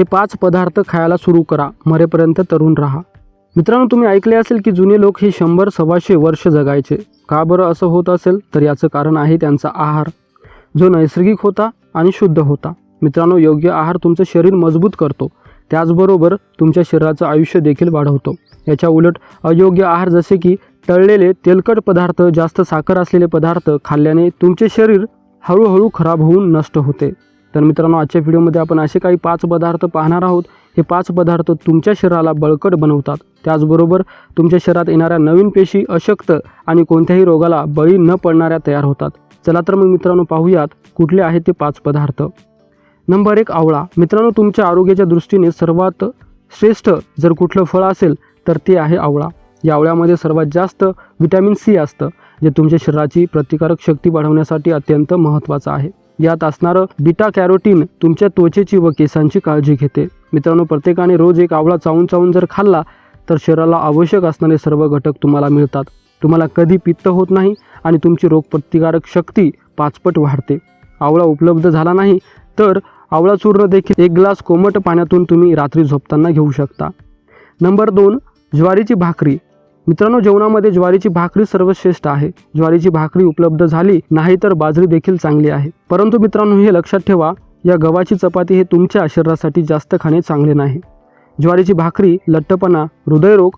हे पाच पदार्थ खायला सुरू करा. मरेपर्यंत तरुण राहा. मित्रांनो तुम्ही ऐकले असेल की जुने लोक हे शंभर सव्वाशे वर्ष जगायचे. का बरं असं होत असेल? तर याचं कारण आहे त्यांचा आहार. जो नैसर्गिक होता आणि शुद्ध होता. मित्रांनो योग्य आहार तुमचं शरीर मजबूत करतो. त्याचबरोबर तुमच्या शरीराचं आयुष्य देखील वाढवतो. याच्या उलट अयोग्य आहार जसे की तळलेले तेलकट पदार्थ जास्त साखर असलेले पदार्थ खाल्ल्याने तुमचे शरीर हळूहळू खराब होऊन नष्ट होते. तर मित्रांनो आजच्या व्हिडिओमध्ये आपण असे काही पाच पदार्थ पाहणार आहोत. हे पाच पदार्थ तुमच्या शरीराला बळकट बनवतात. त्याचबरोबर तुमच्या शरीरात येणाऱ्या नवीन पेशी अशक्त आणि कोणत्याही रोगाला बळी न पडणाऱ्या तयार होतात. चला तर मग मित्रांनो पाहूयात कुठले आहेत ते पाच पदार्थ. नंबर एक आवळा. मित्रांनो तुमच्या आरोग्याच्या दृष्टीने सर्वात श्रेष्ठ जर कुठलं फळ असेल तर ते आहे आवळा. या आवळ्यामध्ये सर्वात जास्त व्हिटॅमिन सी असतं जे तुमच्या शरीराची प्रतिकारक शक्ती वाढवण्यासाठी अत्यंत महत्त्वाचं आहे. यात असणारं बिटा कॅरोटीन तुमच्या त्वचेची व केसांची काळजी घेते. मित्रांनो प्रत्येकाने रोज एक आवळा चावून चावून जर खाल्ला तर शरीराला आवश्यक असणारे सर्व घटक तुम्हाला मिळतात. तुम्हाला कधी पित्त होत नाही आणि तुमची रोगप्रतिकारक शक्ती पाचपट वाढते. आवळा उपलब्ध झाला नाही तर आवळा चूर्ण देखील एक ग्लास कोमट पाण्यातून तुम्ही रात्री झोपताना घेऊ शकता. नंबर दोन ज्वारीची भाकरी. मित्रांनो जेवणामध्ये ज्वारीची भाकरी सर्वश्रेष्ठ आहे. ज्वारीची भाकरी उपलब्ध झाली नाही तर बाजरी देखील चांगली आहे. परंतु मित्रांनो हे लक्षात ठेवा या गव्हाची चपाती हे तुमच्या शरीरासाठी जास्त खाणे चांगले नाही. ज्वारीची भाकरी लठ्ठपणा हृदयरोग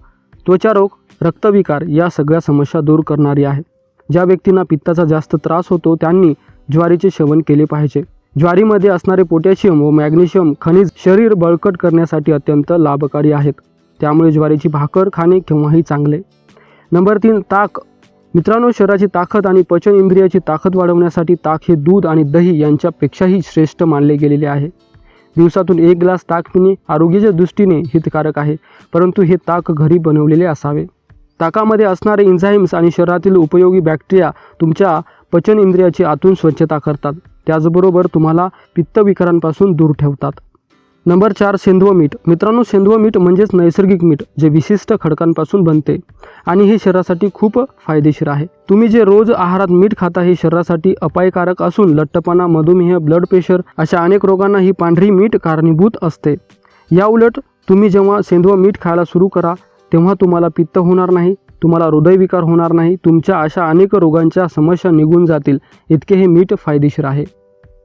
त्वचारोग रक्तविकार या सगळ्या समस्या दूर करणारी आहे. ज्या व्यक्तींना पित्ताचा जास्त त्रास होतो त्यांनी ज्वारीचे सेवन केले पाहिजे. ज्वारीमध्ये असणारे पोटॅशियम व मॅग्नेशियम खनिज शरीर बळकट करण्यासाठी अत्यंत लाभकारी आहेत. त्यामुळे ज्वारीची भाकर खाणे केव्हाही चांगले. नंबर तीन ताक. मित्रांनो शरीराची ताकद आणि पचन इंद्रियाची ताकद वाढवण्यासाठी ताक हे दूध आणि दही यांच्यापेक्षाही श्रेष्ठ मानले गेलेले आहे. दिवसातून एक ग्लास ताक पिणे आरोग्याच्या दृष्टीने हितकारक आहे परंतु हे ताक घरी बनवलेले असावे. ताकामध्ये असणारे इन्झाईम्स आणि शरीरातील उपयोगी बॅक्टेरिया तुमच्या पचन इंद्रियाची आतून स्वच्छता करतात. त्याचबरोबर तुम्हाला पित्तविकारांपासून दूर ठेवतात. नंबर चार सेंधव मीठ. मित्रांनो सेंधव मीठ म्हणजेच नैसर्गिक मीठ जे विशिष्ट खडकांपासून बनते आणि हे शरीरासाठी खूप फायदेशीर आहे. तुम्ही जे रोज आहारात मीठ खाता हे शरीरासाठी अपायकारक असून लठ्ठपणा मधुमेह ब्लड प्रेशर अशा अनेक रोगांना ही पांढरी मीठ कारणीभूत असते. याउलट तुम्ही जेव्हा सेंधव मीठ खायला सुरू करा तेव्हा तुम्हाला पित्त होणार नाही तुम्हाला हृदयविकार होणार नाही तुमच्या अशा अनेक रोगांच्या समस्या निघून जातील. इतके हे मीठ फायदेशीर आहे.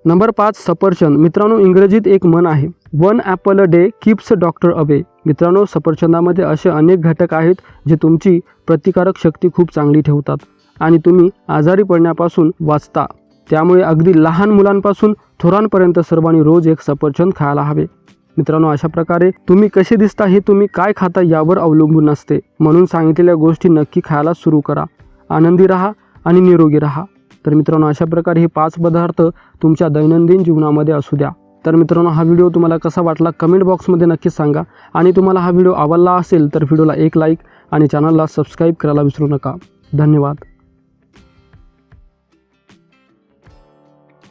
नंबर पाच सफरचंद. मित्रांनो इंग्रजीत एक मन आहे. One apple a day keeps doctor away मित्रांनो सफरचंदामध्ये असे अनेक घटक आहेत जे तुमची प्रतिकारक शक्ती खूप चांगली ठेवतात आणि तुम्ही आजारी पडण्यापासून वाचता. त्यामुळे अगदी लहान मुलांपासून थोरांपर्यंत सर्वांनी रोज एक सफरचंद खायला हवे. मित्रांनो अशा प्रकारे तुम्ही कसे दिसता हे तुम्ही काय खाता यावर अवलंबून असते. म्हणून सांगितलेल्या गोष्टी नक्की खायला सुरू करा. आनंदी राहा आणि निरोगी राहा. तर मित्रांनो अशा प्रकारे हे पाच पदार्थ तुमच्या दैनंदिन जीवनामध्ये असू द्या. तर मित्रांनो हा व्हिडिओ तुम्हाला कसा वाटला कमेंट बॉक्समध्ये नक्कीच सांगा. आणि तुम्हाला हा व्हिडिओ आवडला असेल तर व्हिडिओला एक लाईक आणि चॅनलला सबस्क्राईब करायला विसरू नका. धन्यवाद.